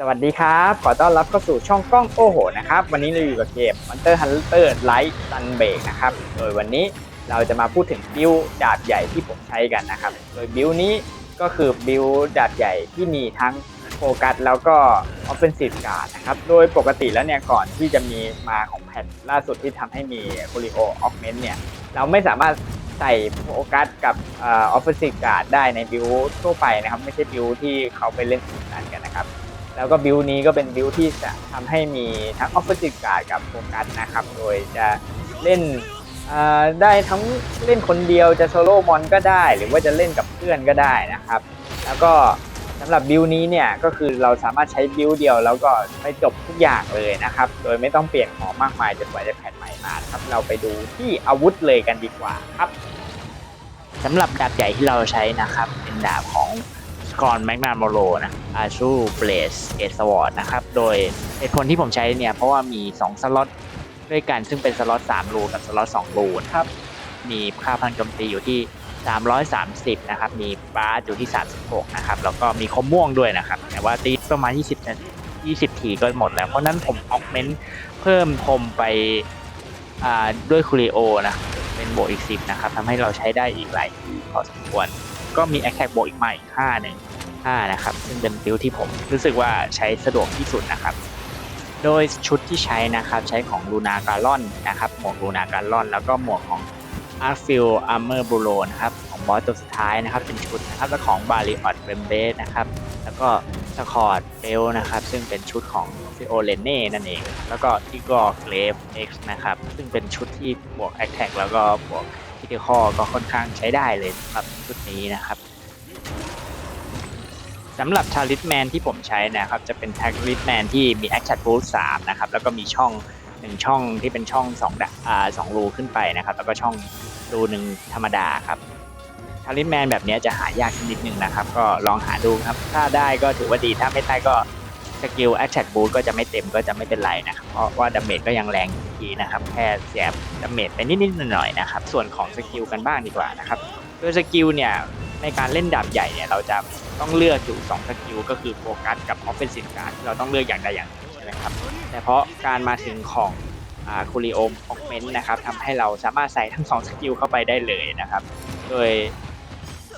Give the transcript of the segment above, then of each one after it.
สวัสดีครับ ขอต้อนรับเข้าสู่ช่องกล้องโอ้โหนะครับ วันนี้เราอยู่กับเกม Monster Hunter Light Sun Break นะครับ โดยวันนี้เราจะมาพูดถึงบิลดาบใหญ่ที่ผมใช้กันนะครับ โดยบิลนี้ก็คือบิลดาบใหญ่ที่มีทั้งโฟกัสแล้วก็ Offensive Guard นะครับ โดยปกติแล้วเนี่ยก่อนที่จะมีมาของแพทล่าสุดที่ทำให้มี c o l i o Augment เนี่ยเราไม่สามารถใส่โฟกัสกับออ Offensive Guard ได้ในบิลทั่วไปนะครับ ไม่ใช่บิลที่เขาไปเล่นสีสันกันนะครับ แล้วก็บิลนี้ก็เป็นบิลที่จะทำให้มีทั้ง Offensive Guard กับโฟกัสนะครับ โดยจะเล่นได้ทั้งเล่นคนเดียวจะโซโล่มอนก็ได้ หรือว่าจะเล่นกับเพื่อนก็ได้นะครับ แล้วก็สำหรับบิลนี้เนี่ยก็คือเราสามารถใช้บิลเดียวแล้วก็ไปจบทุกอย่างเลยนะครับ โดยไม่ต้องเปลี่ยนของมากมายจนกว่าจะแพทใหม่มาครับ เราไปดูที่อาวุธเลยกันดีกว่าครับสำหรับดาบใหญ่ที่เราใช้นะครับ เป็นดาบของ กอนแมกนาโมโลนะอาชูเบลสเอสวอร์ดนะครับ โดยเหตุผลที่ผมใช้เนี่ย เพราะว่ามี 2 สล็อตด้วยกัน ซึ่งเป็นสล็อต3รูกับสล็อต2รูนะครับ มีค่าพลังโจมตีอยู่ที่ 330 นะครับ มีบาสอยู่ที่ 36 นะครับ แล้วก็มีคมม่วงด้วยนะครับ แต่ว่าตีประมาณ 20นาที20 ทีก็หมดแล้ว เพราะนั้นผมออกเมนต์เพิ่มคมไปอ่าด้วยคูริโอนะ เป็นโบวกอีก 10 นะครับทำให้เราใช้ได้อีกหลายทีพอสมควร ก็มี a อ t แทกบวกอีกใหม่5หนึ่ง 5 นะครับ ซึ่งเป็นบิลที่ผมรู้สึกว่าใช้สะดวกที่สุดนะครับ โดยชุดที่ใช้นะครับ ใช้ของลูนาการอนนะครับ หมวกลูนาการอน แล้วก็หมวกของ a r f i l Armor b u l o นะครับ ของบอสตัวสุดท้ายนะครับ เป็นชุดนะครับ และของ b a r i o t r e m b a s นะครับ แล้วก็สคอร์ดเบลนะครับ ซึ่งเป็นชุดของฟิโอเลเน่นั่นเอง แล้วก็อีกอร์เกรฟ X นะครับ ซึ่งเป็นชุดที่บวก a t t a c k แล้วก็บวก Critical ก็ค่อนข้างใช้ได้เลยสำหรับชุดนี้นะครับ สำหรับทาริสแมนที่ผมใช้นะครับ จะเป็นทาริสแมนที่มี Action Boost 3นะครับ แล้วก็มีช่องหนึ่งช่องที่เป็นช่อง2ดะอ่าสองรูขึ้นไปนะครับ แล้วก็ช่องรูหนึ่งธรรมดาครับทาริสแมนแบบนี้จะหายากนิดหนึ่งนะครับ ก็ลองหาดูครับ ถ้าได้ก็ถือว่าดีถ้าไม่ได้ก็สกิล Action Boost ก็จะไม่เต็มก็จะไม่เป็นไรนะครับเพราะว่าดาเมจก็ยังแรงอยู่ดีนะครับแค่เสียดาเมจไปนิดๆหน่อยๆนะครับส่วนของสกิลกันบ้างดีกว่านะครับโดยสกิลเนี่ย ในการเล่นดาบใหญ่เนี่ยเราจะต้องเลือกอยู่2สกิลก็คือโฟกัสกับออฟเฟนซีฟการเราต้องเลือกอย่างใดอย่างหนึ่งใช่ไหมครับแต่เพราะการมาถึงของคูริโอมออกเมนต์นะครับทำให้เราสามารถใส่ทั้ง2สกิลเข้าไปได้เลยนะครับ โดย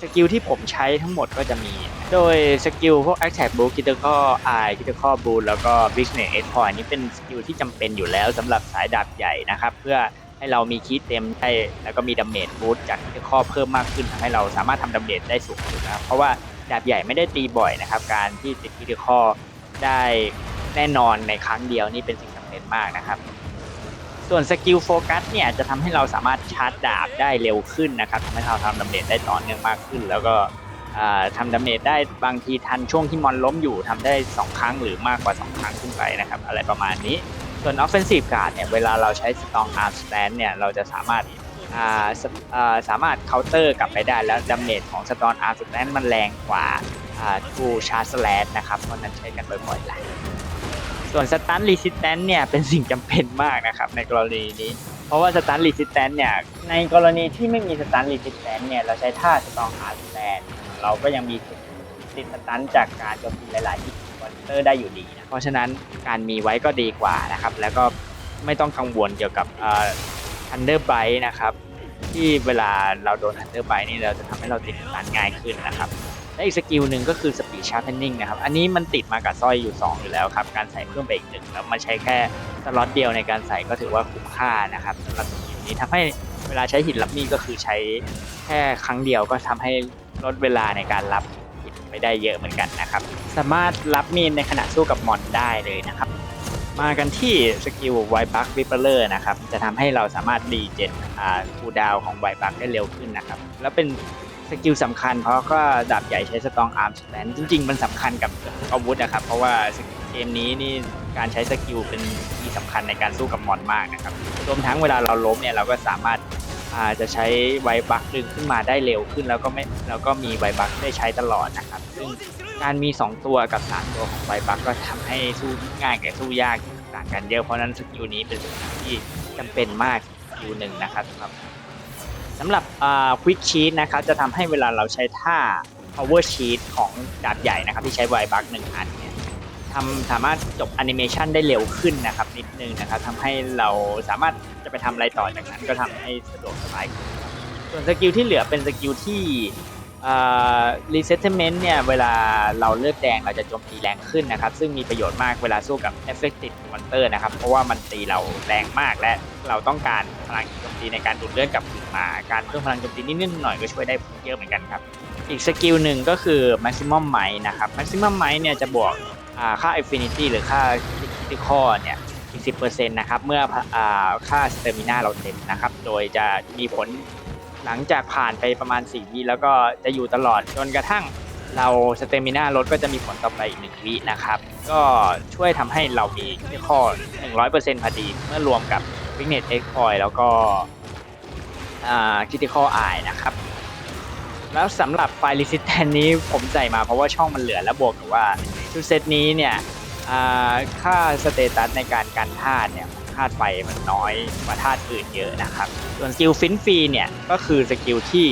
สกิลที่ผมใช้ทั้งหมดก็จะมี โดยสกิลพวก Attack Boost Critical Eye Critical Boost แล้วก็ Business Edge Point นี่เป็นสกิลที่จำเป็นอยู่แล้วสำหรับสายดาบใหญ่นะครับ เพื่อ ให้เรามีคีย์เต็มได้แล้วก็มีดาเมจบูสต์จากที่ข้อเพิ่มมากขึ้นทำให้เราสามารถทำดาเมจได้สูงขึ้นนะครับเพราะว่าดาบใหญ่ไม่ได้ตีบ่อยนะครับ การที่ติดคีย์ข้อได้แน่นอนในครั้งเดียวนี่เป็นสิ่งจำเป็นมากนะครับ ส่วนสกิลโฟกัสเนี่ยจะทำให้เราสามารถชาร์จดาบได้เร็วขึ้นนะครับทำให้เราทำดาเมจได้ต่อเนื่องมากขึ้น แล้วก็อ่าทำดาเมจได้บางทีทันช่วงที่มอนล้มอยู่ทำได้ 2 ครั้งหรือมากกว่า 2 ครั้งขึ้นไปนะครับ อะไรประมาณนี้ ส่วน offensive guard เนี่ยเวลาเราใช้ strong arm stand เนี่ยเราจะสามารถสามารถ counter กลับไปได้แล้วดาเมจของ strong arm stand มันแรงกว่าอ่า true charge slash นะครับเพราะนั้นใช้กันบ่อยๆแหลายส่วน stun resistance เนี่ยเป็นสิ่งจำเป็นมากนะครับในกรณีนี้ เพราะว่า stun resistance เนี่ยในกรณีที่ไม่มี stun resistance เนี่ยเราใช้ท่า strong arm stand เราก็ยังมีสิทธิ์ติดสตันจากการโจมตีหลายๆที่ อนเตอร์ได้อยู่ดีนะเพราะฉะนั้นการมีไว้ก็ดีกว่านะครับ แล้วก็ไม่ต้องกังวลเกี่ยวกับทันเดอร์ไบนะครับ ที่เวลาเราโดนทันเดอร์ไบนี่เราจะทำให้เราติดสตันง่ายขึ้นนะครับและอีกสกิลหนึ่งก็คือสปีดชาร์ p น n ิ n งนะครับ อันนี้มันติดมากับสร้อยอยู่ 2 อยู่แล้วครับ การใส่เพิ่มไปอีกหนึ่งแล้วมาใช้แค่สล็อตเดียวในการใส่ก็ถือว่าคุ้มค่านะครับสำหรับสกิลนี้ทำให้เวลาใช้หินรับมีดก็คือใช้แค่ครั้งเดียวก็ทำให้ลดเวลาในการรับ ไปได้เยอะเหมือนกันนะครับ สามารถรับมีดในขณะสู้กับมอนได้เลยนะครับ มากันที่สกิลไวบัควิปเปอร์นะครับ จะทำให้เราสามารถดีเจนอ่าคูดาวของไวบัคได้เร็วขึ้นนะครับ แล้วเป็นสกิลสำคัญเพราะก็ดาบใหญ่ใช้สตองอาร์มสแตนจริง ๆ มันสำคัญกับอาวุธนะครับ เพราะว่าเกมนี้นี่การใช้สกิลเป็นที่สำคัญในการสู้กับมอนมากนะครับรวมทั้งเวลาเราล้มเนี่ยเราก็สามารถ จจะใช้ไวบัคดึงขึ้นมาได้เร็วขึ้นแล้วก็ไม่แล้วก็มีไวบัคได้ใช้ตลอดนะครับซึ่งการมี 2 ตัวกับ 3 ตัวของไวบัคก็ทำให้สู้ง่ายกับสู้ยากต่างกันเยอะเพราะนั้นสกิลนี้เป็นสกิลที่จำเป็นมากสกิลหนึ่งนะครับสำหรับสำหรับควิกชีตนะครับจะทำให้เวลาเราใช้ท่า power sheet ของดาบใหญ่นะครับที่ใช้ไวบัคหนึ่งอันเนี่ย ทำสามารถจบแอนิเมชันได้เร็วขึ้นนะครับ นิดนึงนะครับทำให้เราสามารถจะไปทำอะไรต่อจากนั้นก็ทำให้สะดวกสบายขึ้นส่วนสกิลที่เหลือเป็นสกิลที่รีเซ็ตเมนต์เนี่ยเวลาเราเลือกแดงเราจะโจมตีแรงขึ้นนะครับ ซึ่งมีประโยชน์มากเวลาสู้กับ Effective Monster นะครับ เพราะว่ามันตีเราแรงมากและเราต้องการพลังโจมตีในการดูดเลือดกลับคืนมาการเพิ่มพลังโจมตีนิดๆหน่อยก็ช่วยได้เยอะเหมือนกันครับ อีกสกิลหนึ่งก็คือ maximum might นะครับ maximum might เนี่ยจะบวก ค่า affinity หรือค่า critical เนี่ยอีก 10%นะครับ เมื่ออ่าค่า stamina เราเต็มนะครับ โดยจะมีผลหลังจากผ่านไปประมาณ 4 วิแล้วก็จะอยู่ตลอดจนกระทั่งเรา stamina ลดก็จะมีผลต่อไปอีก1วินะครับ ก็ช่วยทำให้เรามี critical 100%พอดี เมื่อรวมกับ weakness exploit แล้วก็อ่า critical eye นะครับ แล้วสำหรับไฟล์ resistance นี้ผมใส่มาเพราะว่าช่องมันเหลือและบวกกับว่า ชุดเซตนี้เนี่ยค่าสเตตัสในการกันธาตุเนี่ยธาตุไฟมันน้อยกว่าธาตุอื่นเยอะนะครับ ส่วนสกิลฟินฟีเนี่ยก็คือสกิลที่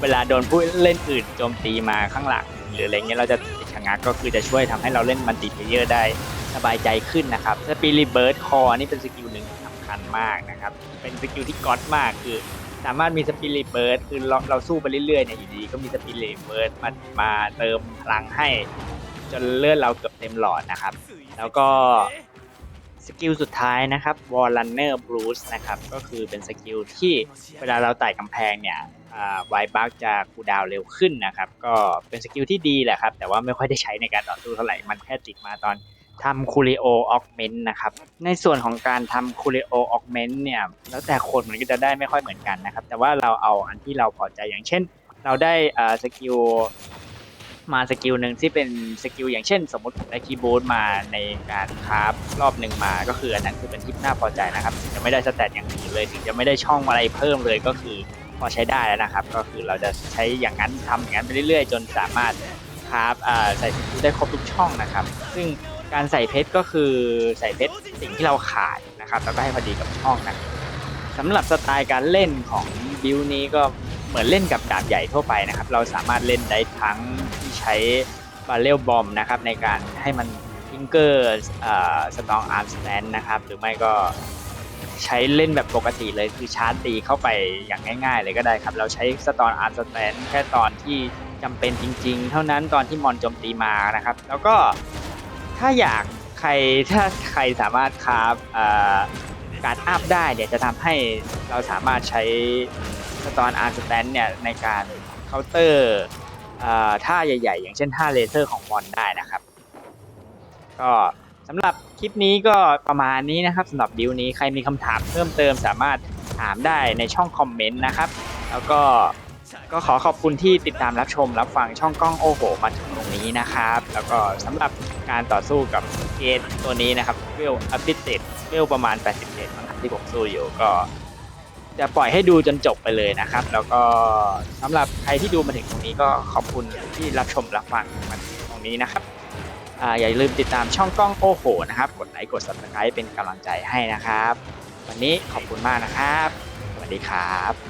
เวลาโดนผู้เล่นอื่นโจมตีมาข้างหลัง หรืออะไรเงี้ยเราจะชะงักก็คือจะช่วยทำให้เราเล่นมันติเพเยอร์ได้สบายใจขึ้นนะครับสปิริเบิร์ดคอนี่เป็นสกิลหนึ่งที่สำคัญมากนะครับ เป็นสกิลที่ก๊อตมากคือสามารถมีสปิริตเบิร์ดคือเราเราสู้ไปเรื่อยๆเนี่ยอยู่ดีก็มีสปิริตเบิร์ดมามาเติมพลังให้ จนเลือดเราเกือบเต็มหลอดนะครับ แล้วก็สกิลสุดท้ายนะครับ Wall Runner Bruce นะครับก็คือเป็นสกิลที่เวลาเราไต่กำแพงเนี่ยไวบักจะคูดาวเร็วขึ้นนะครับ ก็เป็นสกิลที่ดีแหละครับ แต่ว่าไม่ค่อยได้ใช้ในการต่อสู้เท่าไหร่ มันแค่ติดมาตอนทำคูริโอออกเมนต์นะครับ ในส่วนของการทำคูริโอออกเมนต์เนี่ย แล้วแต่คนมันก็จะได้ไม่ค่อยเหมือนกันนะครับ แต่ว่าเราเอาอันที่เราพอใจอย่างเช่น เราได้สกิล มาสกิลหนึ่งที่เป็นสกิลอย่างเช่น สมมติผมได้คีย์บูทมาในการคราฟรอบหนึ่งมาก็คืออันนั้นคือเป็นที่น่าพอใจนะครับถึงจะไม่ได้สแตทอย่างอื่นเลยถึงจะไม่ได้ช่องอะไรเพิ่มเลยก็คือพอใช้ได้แล้วนะครับ ก็คือเราจะใช้อย่างนั้นทำอย่างนั้นไปเรื่อยๆ จนสามารถคราฟใส่สกิลได้ครบทุกช่องนะครับ ซึ่งการใส่เพชรก็คือใส่เพชรสิ่งที่เราขาดนะครับแล้วก็ให้พอดีกับช่องนะสำหรับสไตล์การเล่นของบิวนี้ก็ เหมือนเล่นกับดาบใหญ่ทั่วไปนะครับ เราสามารถเล่นได้ทั้งที่ใช้บาเรลบอมนะครับในการให้มันทิงเกอร์สตองอาร์มสแตนนะครับหรือไม่ก็ใช้เล่นแบบปกติเลยคือชาร์จตีเข้าไปอย่างง่าย ๆ เลยก็ได้ครับ เราใช้สตอนอาร์มสแตนแค่ตอนที่จำเป็นจริง ๆ เท่านั้นตอนที่มอนโจมตีมานะครับ แล้วก็ถ้าอยากใครถ้าใครสามารถคราฟการอัพได้เนี่ยจะทำให้เราสามารถใช้ ตอนอาร์สแตนเนี่ยในการเคาน์เตอร์ท่าใหญ่ๆ อย่างเช่นท่าเลเซอร์ของมอนได้นะครับ ก็สำหรับคลิปนี้ก็ประมาณนี้นะครับสำหรับบิวนี้ใครมีคำถามเพิ่มเติมสามารถถามได้ในช่องคอมเมนต์นะครับ แล้วก็ก็ขอขอบคุณที่ติดตามรับชมรับฟังช่องกล้องโอโหมาถึงตรงนี้นะครับ แล้วก็สำหรับการต่อสู้กับเกตตัวนี้นะครับเวลอัพดิตเวลประมาณ 87มั้งครับที่ผมสู้อยู่ก็ จะปล่อยให้ดูจนจบไปเลยนะครับ แล้วก็สำหรับใครที่ดูมาถึงตรงนี้ก็ขอบคุณที่รับชมรับฟังมาตรงนี้นะครับออย่าลืมติดตามช่องกล้องโอ้โหนะครับ กดไลค์กด subscribe เป็นกำลังใจให้นะครับ วันนี้ขอบคุณมากนะครับ สวัสดีครับ